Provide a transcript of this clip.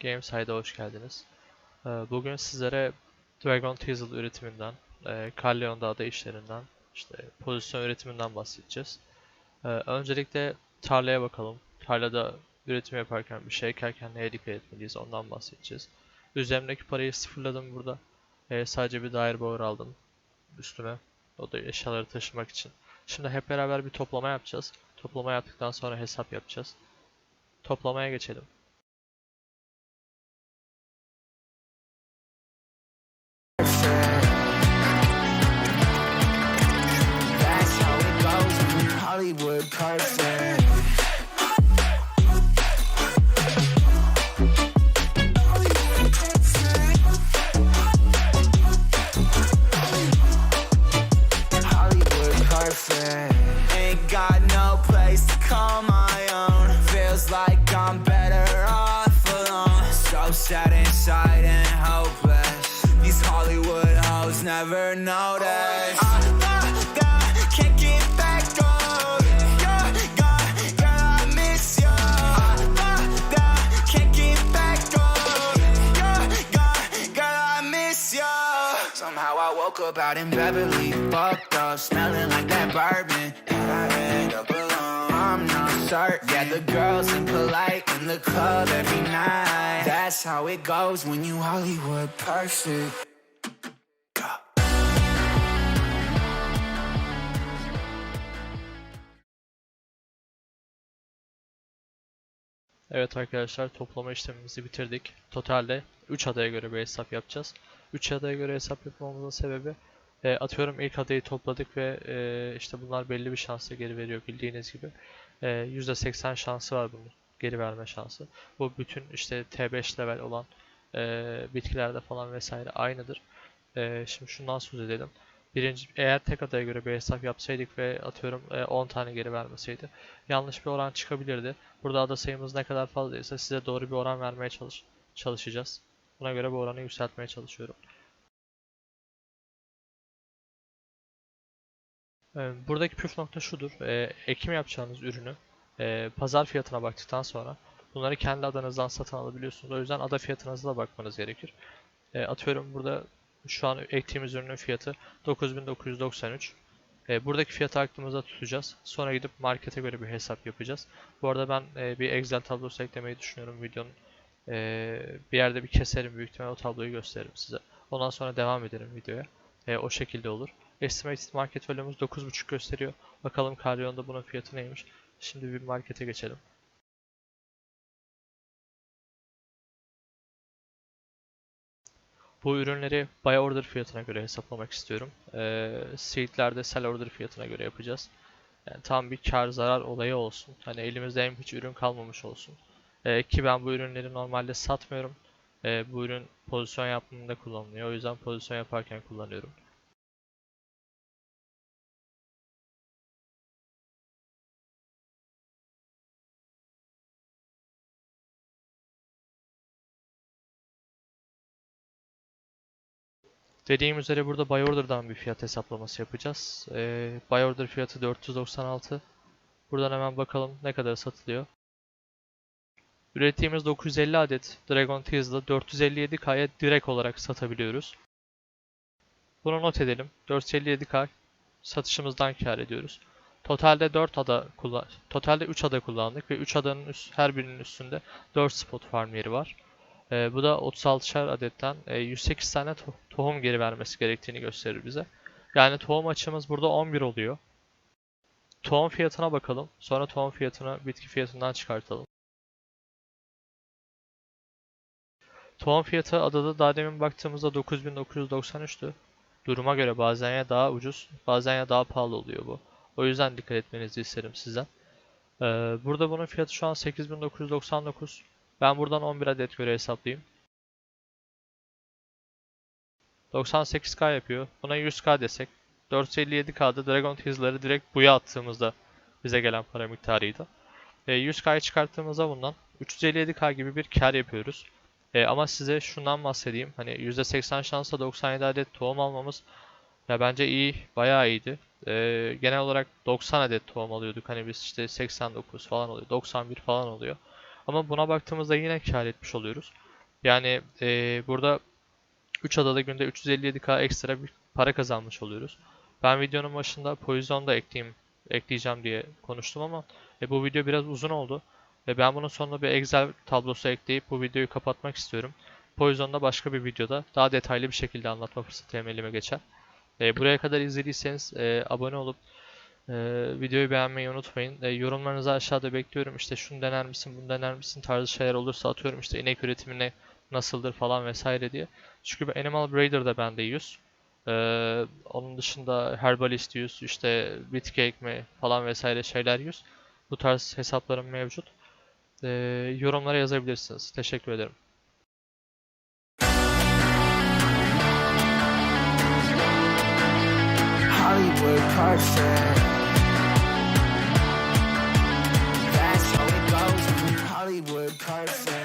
Gameside'a hoş geldiniz. Ee, Bugün sizlere Dragon Teasel üretiminden, e, Carleon Dağı'da işlerinden, işte pozisyon üretiminden bahsedeceğiz. Ee, Öncelikle tarlaya bakalım. Tarlada üretim yaparken, bir şey ekerken neye dikkat etmeliyiz ondan bahsedeceğiz. Üzerimdeki parayı sıfırladım burada. Ee, Sadece bir daire boğur aldım üstüme. O da eşyaları taşımak için. Şimdi hep beraber bir toplama yapacağız. Toplama yaptıktan sonra hesap yapacağız. Toplamaya geçelim. Hollywood perfect. Hollywood perfect. Ain't got no place to call my own. Feels like I'm better off alone. So sad inside and hopeless. These Hollywood hoes never notice. Oh, I, I, I woke up out in Beverly, fucked up, smelling like that bourbon. And I end up alone. I'm not certain. Yeah, the girls impolite in the club every night. That's how it goes when you Hollywood perfect. Evet arkadaşlar toplama işlemimizi bitirdik. Totalde 3 adaya göre bir hesap yapacağız. 3 adaya göre hesap yapmamızın sebebi e, atıyorum ilk adayı topladık ve e, işte bunlar belli bir şansla geri veriyor bildiğiniz gibi. E, %80 şansı var bunun geri verme şansı. Bu bütün işte T5 level olan e, bitkilerde falan vesaire aynıdır. E, şimdi şundan söz edelim. Birinci, eğer tek adaya göre bir hesap yapsaydık ve atıyorum e, 10 tane geri vermeseydi yanlış bir oran çıkabilirdi. Burada ada sayımız ne kadar fazlaysa size doğru bir oran vermeye çalış çalışacağız. Buna göre bu oranı yükseltmeye çalışıyorum. Ee, Buradaki püf nokta şudur. Ee, Ekim yapacağınız ürünü e, pazar fiyatına baktıktan sonra bunları kendi adanızdan satın alabiliyorsunuz. O yüzden ada fiyatınıza da bakmanız gerekir. E, atıyorum burada şu an ektiğimiz ürünün fiyatı 9993. E, buradaki fiyatı aklımızda tutacağız. Sonra gidip markete göre bir hesap yapacağız. Bu arada ben e, bir Excel tablosu eklemeyi düşünüyorum videonun. E, bir yerde bir keserim büyük ihtimalle o tabloyu gösteririm size. Ondan sonra devam ederim videoya. E, o şekilde olur. Estimated market value'muz 9.5 gösteriyor. Bakalım Caryon'da bunun fiyatı neymiş. Şimdi bir markete geçelim. Bu ürünleri buy order fiyatına göre hesaplamak istiyorum. Ee, seedlerde sell order fiyatına göre yapacağız. Yani tam bir kar zarar olayı olsun. Hani elimizde hem hiç ürün kalmamış olsun. Ee, ki ben bu ürünleri normalde satmıyorum. Ee, bu ürün pozisyon yapımında kullanılıyor. O yüzden pozisyon yaparken kullanıyorum. Dediğim üzere burada buy order'dan bir fiyat hesaplaması yapacağız. Ee, buy order fiyatı 496. Buradan hemen bakalım ne kadar satılıyor. Ürettiğimiz 950 adet Dragon Teasel'ı 457K'ya direkt olarak satabiliyoruz. Bunu not edelim. 457K satışımızdan kar ediyoruz. Totalde 4 ada kullan Totalde 3 ada kullandık ve 3 adanın üst, her birinin üstünde 4 spot farm yeri var. Ee, bu da 36'şar adetten e, 108 tane to- tohum geri vermesi gerektiğini gösterir bize. Yani tohum açımız burada 11 oluyor. Tohum fiyatına bakalım. Sonra tohum fiyatını bitki fiyatından çıkartalım. Tohum fiyatı adada daha demin baktığımızda 9993'tü. Duruma göre bazen ya daha ucuz, bazen ya daha pahalı oluyor bu. O yüzden dikkat etmenizi isterim sizden. Ee, burada bunun fiyatı şu an 8999. Ben buradan 11 adet göre hesaplayayım. 98k yapıyor. Buna 100k desek. 457k'da Dragon Teasel'ları direkt buya attığımızda bize gelen para miktarıydı. E, 100k'yı çıkarttığımızda bundan 357k gibi bir kar yapıyoruz. E, ama size şundan bahsedeyim. Hani %80 şansla 97 adet tohum almamız ya bence iyi, bayağı iyiydi. E, genel olarak 90 adet tohum alıyorduk. Hani biz işte 89 falan oluyor, 91 falan oluyor. Ama buna baktığımızda yine kar etmiş oluyoruz. Yani eee, burada 3 adada günde 357k ekstra bir para kazanmış oluyoruz. Ben videonun başında Poison da ekleyeyim, ekleyeceğim diye konuştum ama e, bu video biraz uzun oldu. Ve ben bunun sonuna bir Excel tablosu ekleyip bu videoyu kapatmak istiyorum. Poison'da başka bir videoda daha detaylı bir şekilde anlatma fırsatı hem elime geçer. E, buraya kadar izlediyseniz e, abone olup e, videoyu beğenmeyi unutmayın. E, yorumlarınızı aşağıda bekliyorum. İşte şunu dener misin, bunu dener misin tarzı şeyler olursa atıyorum işte inek üretimine nasıldır falan vesaire diye. Çünkü Animal Breeder'da ben de 100. Ee, onun dışında Herbalist 100, işte Bitcake mi falan vesaire şeyler 100. Bu tarz hesaplarım mevcut. Ee, yorumlara yazabilirsiniz. Teşekkür ederim. Hollywood perfect. That's how it goes. Hollywood perfect.